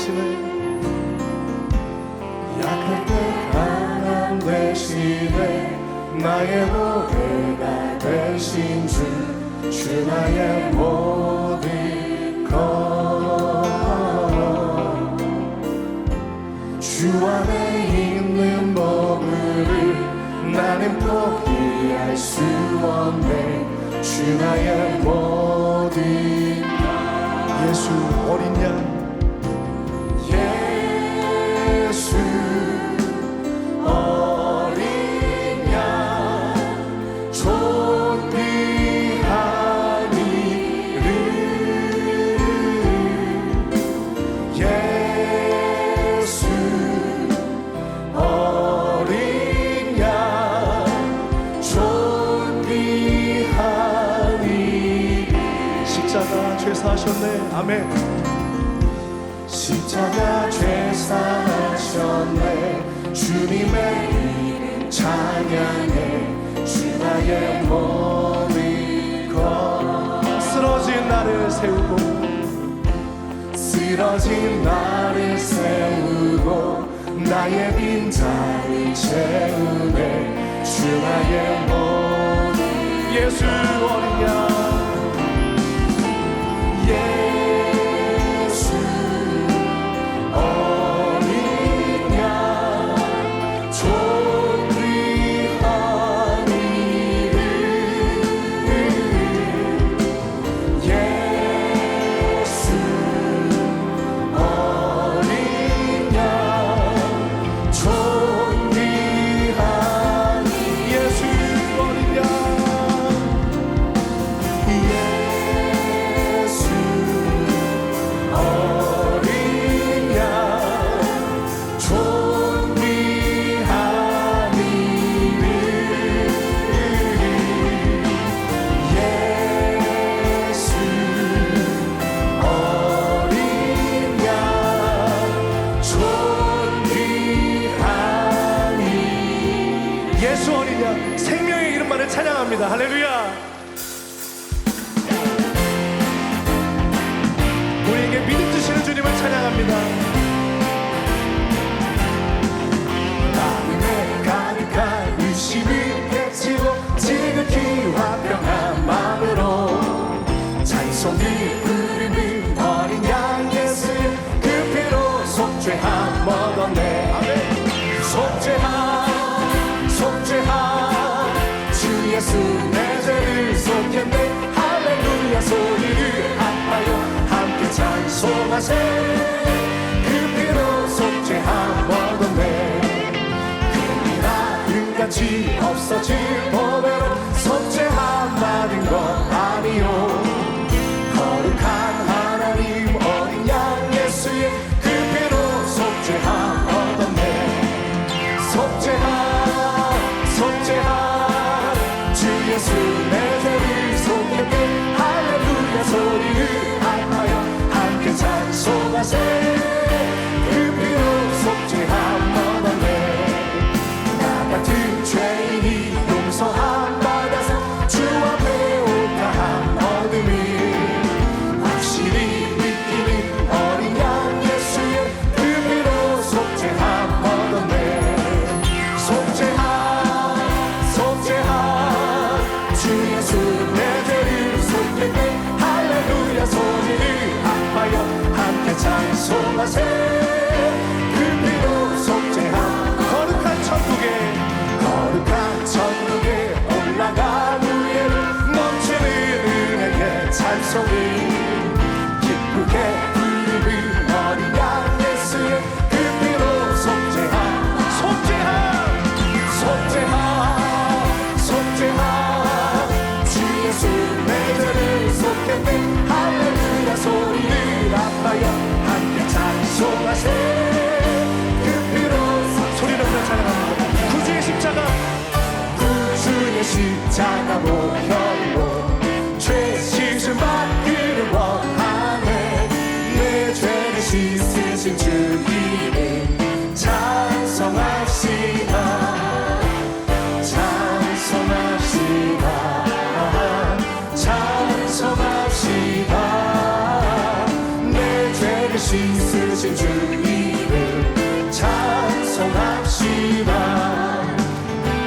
되시네 약할 때 강한 대신에 나의 보배가 되신 주, 주 나의 모든 것주 안에 있는 보물을 나는 포기할 수 없네. 주 나의 모든 예수 어린 양 십자가 죄 사하셨네. 아멘. 십자가 죄사하셨네. 주님의 이름 찬양해 주 나의 모든 것 쓰러진 나를 세우고 쓰러진 나를 세우고 나의 빈자를 채우네. 주 나의 모든 예수 어린 양 생명의 이름만을 찬양합니다. 할렐루야. 우리에게 믿음 주시는 주님을 찬양합니다 찬송하세 그 피로 속죄함 얻었네 금이나 은같이 없어질 찬 찬송이 기쁘게 부르는 어린 양 예수의 그 피로 속죄함 속죄함 속죄함 속죄함. 주 예수 내 죄를 속했네. 할렐루야 소리를 아파요. 함께 찬송하세. 그 피로 소리 높여 찬양합니다. 구주의 십자가. 구주의 십자가 보혈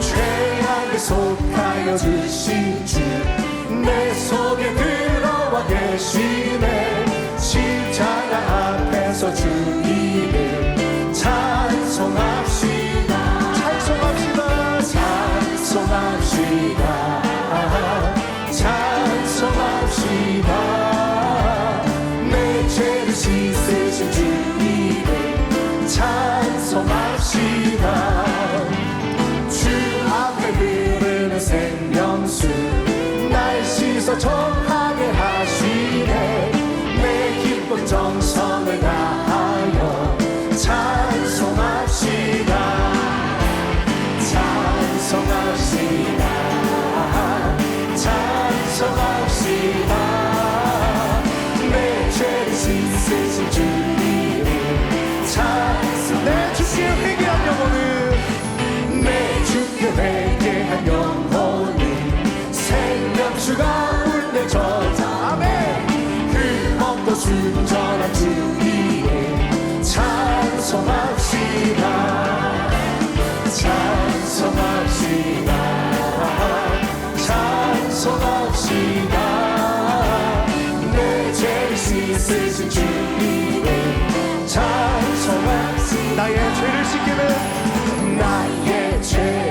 최악의 속하여 주신 주 내 속에 들어와 계신 찬내 주께 회개한 영혼을 내 주께 회개한 영혼을 생명수가 울내 저자. 아멘. 그 없던 순전한 주기에 찬송합시다. 찬송합시다. 찬송합시다. 내 죄를 씻으신 주님의 나의 죄를 씻기면 나의 죄